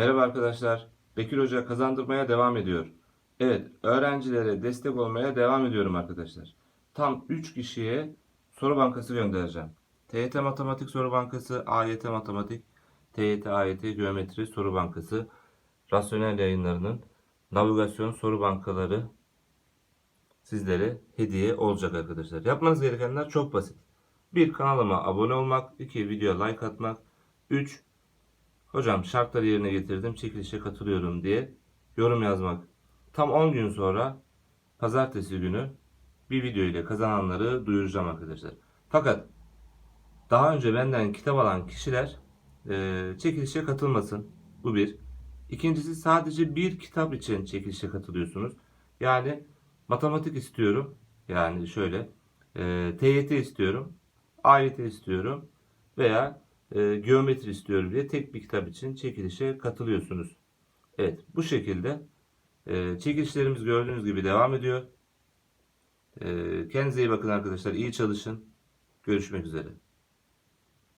Merhaba arkadaşlar. Bekir Hoca kazandırmaya devam ediyor. Evet, öğrencilere destek olmaya devam ediyorum arkadaşlar. Tam 3 kişiye soru bankası göndereceğim. TYT Matematik Soru Bankası, AYT Matematik, TYT AYT Geometri Soru Bankası, Rasyonel Yayınları'nın navigasyon soru bankaları sizlere hediye olacak arkadaşlar. Yapmanız gerekenler çok basit. 1. Kanalıma abone olmak. 2. Videoya like atmak. 3. Hocam şartları yerine getirdim, çekilişe katılıyorum diye yorum yazmak. Tam 10 gün sonra pazartesi günü bir video ile kazananları duyuracağım arkadaşlar. Fakat daha önce benden kitap alan kişiler e, çekilişe katılmasın. Bu bir. İkincisi sadece bir kitap için çekilişe katılıyorsunuz. Yani matematik istiyorum. Yani şöyle e, TYT istiyorum. AYT istiyorum. Veya e, geometri istiyorum diye tek bir kitap için çekilişe katılıyorsunuz. Evet bu şekilde e, çekilişlerimiz gördüğünüz gibi devam ediyor. E, kendinize iyi bakın arkadaşlar. İyi çalışın. Görüşmek üzere.